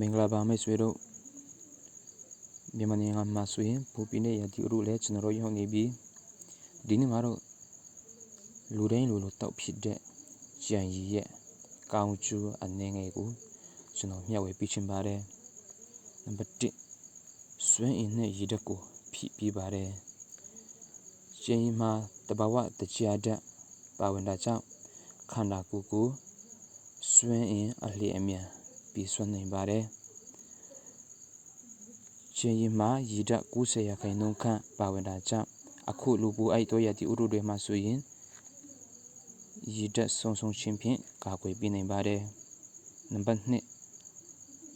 မင်္ဂလာပါမိတ်ဆွေတို့မြန်မာနိုင်ငံမှာဆိုရင်ဘူပီနဲ့ရတီဥရုလည်းကျွန်တော်တို့ရောက်နေပြီဒီနေ့မှာတော့လူတိုင်းလူလိုတောက်ဖြစ်တဲ့ကြံရီရဲ့ကောင်းကျိုးအနေငယ်ကိုကျွန်တော်မျှဝေပေးချင်ပါတယ်နံပါတ်1စွမ်းအင်နဲ့ရည်ဓာတ်ကိုဖြည့်ပေးပါတယ်ကြံရီမှာတဘာဝတရားဓာတ်ပါဝင်တာကြောင့်ခန္ဓာကိုယ်ကိုစွမ်းအင်အလျင်အမြန် ပြီးဆွနိုင်ပါတယ်။ချင်းရင်မှာရည်ဓာတ်90ရာခိုင်နှုန်းခန့်ပါဝင်တာကြောင့်အခုလူပူအိုက်တော့ရသည့်ဥရုတွေမှာဆိုရင်ရည်ဓာတ်ဆုံဆုံချင်းဖြင့်ကာကွယ်ပေးနိုင်ပါတယ်။နံပါတ်2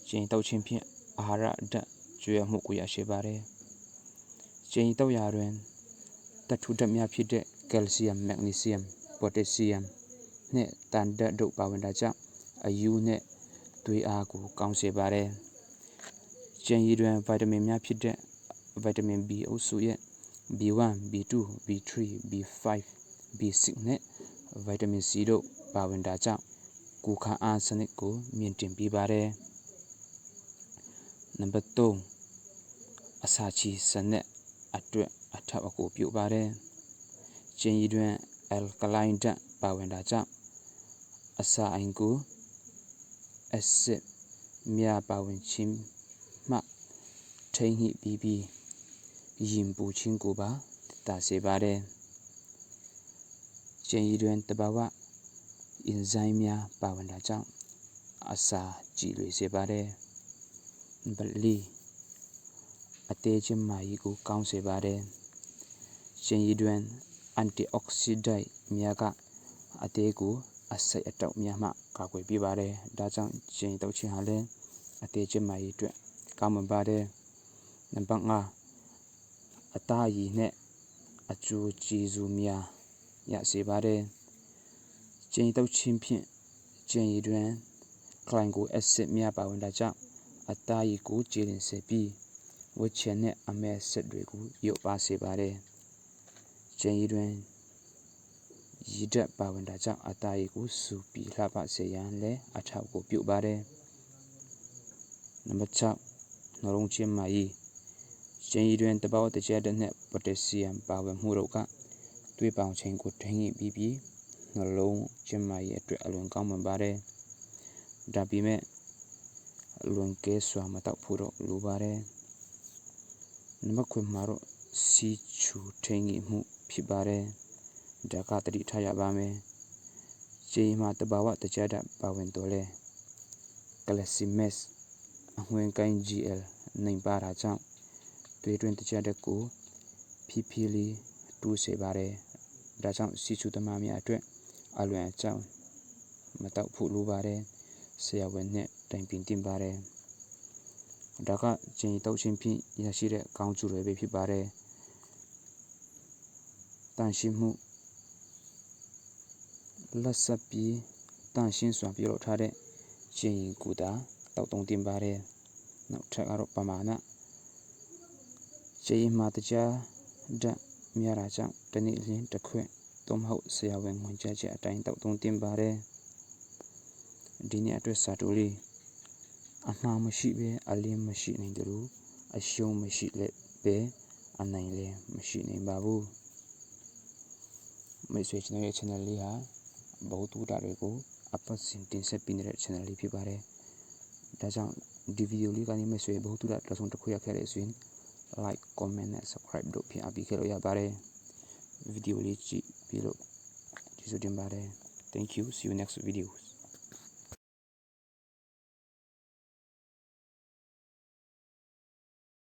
ချင်းတောက်ချင်းဖြင့်အာဟာရဓာတ်ကျွေးမှုကိုရရှိပါတယ်။ချင်းတောက်ရာတွင်တထုဓာတ်များဖြစ်တဲ့ကယ်လ်ဆီယမ်မက်ဂနီဆီယမ်ပိုတက်ဆီယမ်နှင့်တန်ဓာတ်တို့ပါဝင်တာကြောင့်အယူနဲ့ သွေးအားကို ကောင်းစေပါတယ်။ကျန်ရည်တွင်ဗိုက်တာမင်များဖြစ်တဲ့ဗိုက်တာမင် B အုပ်စုရဲ့ B1, B2, B3, B5, B6 နဲ့ဗိုက်တာမင် C တို့ပါဝင်တာကြောင့်ကိုယ်ခံအားစနစ်ကို မြင့်တင်ပေးပါတယ်။နံပါတ်3အစာချီစနစ်အတွက်အထောက်အကူပြုပါတယ်။ကျင်းရည်တွင် alkaline ဓာတ်ပါဝင်တာကြောင့်အစာအိမ်ကို acid များပါဝင်ခြင်းမှ ထိန်းညှိပြီးပြီးရင်ပူခြင်းကိုပါတာစေပါတယ်။ကျင်ရည်တွင်တဘာဝအင်ဇိုင်းများပါဝင်တာကြောင့်အစာကြည်လွေစေပါတယ်။ဗလီအသေးချင်းမာကြီးကိုကောင်းစေပါတယ်။ကျင်ရည်တွင်အန်တီအောက်ဆီဒိုက်များကအသေးကို အစိတ်အတောက်များမှကာကွယ်ပေးပါတယ်။ဒါကြောင့်ကျင်တုပ်ခြင်းဟာလည်းအသေးကျမကြီးအတွက်ကောင်းမွန်ပါတယ်။နံပါတ်5အသားရည်နဲ့အကျိုးကျေးဇူးများရစေပါတယ်။ကျင်တုပ်ခြင်းဖြင့်ကျင်ရည်တွင်ကလိုင်ကိုအက်ဆစ်များပါဝင်တာကြောင့်အသားရည်ကိုကျေလင်စေပြီးဝက်ချင်နဲ့အမဲဆက်တွေကိုရုပ်ပါစေပါတယ်။ကျင်ရည်တွင် ရည်ဓာတ်ပါဝင်တာကြောင့် အသားရည်ကိုစူပြီးလှပစေရန်လည်း အထောက်အကူပြုပါတယ်။နံပါတ် 6 နှလုံးချင်းမာရည်ကျင်းရည်တွင်တပောက်တကြတဲ့နဲ့ပိုတက်ဆီယမ်ပါဝင်မှုတို့က သွေးပေါင်ချိန်ကို ထိန်းညှိပြီးပြီး နှလုံးချင်းမာရည်အတွက် အလွန်ကောင်းမွန်ပါတယ်။ဒါပေမဲ့အလွန်ကဲစွာမတောက်ဖို့တော့ လိုပါတယ်။နံပါတ်9မှာတော့စီချူထိန်းညှိမှု ဖြစ်ပါတယ်။ ဒါကတတိထားရပါမယ်။ခြေမှာတဘာဝတကြတာပါဝင်တော်လဲကလစီမက်အဝင်းကိုင်း GL နိုင်ပါတာကြောင့်တွေတွင်တကြတဲ့ကိုဖြည်းဖြည်းလေးတူးစေပါတယ်။ဒါကြောင့်စီချူသမားများအတွက်အလွန်အကြောင်းမတောက်ဖို့လိုပါတယ်။ဆရာဝန်နဲ့တိုင်ပင်တင်ပါတယ်။ဒါကကျင်းတောက်ချင်းဖြင့်ရရှိတဲ့ကောင်းကျိုးတွေပဲဖြစ်ပါတယ်။တန်ရှင်းမှု လက်ဆက်ပြီးတန့်ရှင်းစွာပြုလုပ်ထားတဲ့ကျင်ရင်ကူတာတောက်တုံးတင်ပါတယ်နောက်ထပ်ကတော့ပမာဏကျင်းမှာတကြားဓာတ်များတာကြောင့်တနည်းလင်းတစ်ခွင့်သို့မဟုတ်ဆရာဝန်ဝင်ကြချက်အတိုင်းတောက်တုံးတင်ပါတယ်ဒီနေ့အတွက်စာတိုလေးအမှားမရှိပဲအလင်းမရှိနိုင်တယ်လို့အရှုံးမရှိလည်းပဲအနိုင်လည်းမရှိနိုင်ပါဘူးမိတ်ဆွေကျွန်တော်ရဲ့ channel လေးဟာ ဘုသူတာတွေကိုအပတ်စဉ်တင်ဆက်ပေးနေတဲ့ channel လေးဖြစ်ပါတယ်။ဒါကြောင့်ဒီဗီဒီယိုလေးကနေမဲ့ဆိုရင်ဘုသူတာတစ်စုံတစ်ခုရခဲ့တဲ့ဆိုရင် like comment နဲ့ subscribe တို့ဖြင့်အပြီးခဲ့လို့ရပါတယ်။ဗီဒီယိုလေးကြည့်ပြီးလို့ကျေးဇူးတင်ပါတယ်။ Thank you. See you next videos.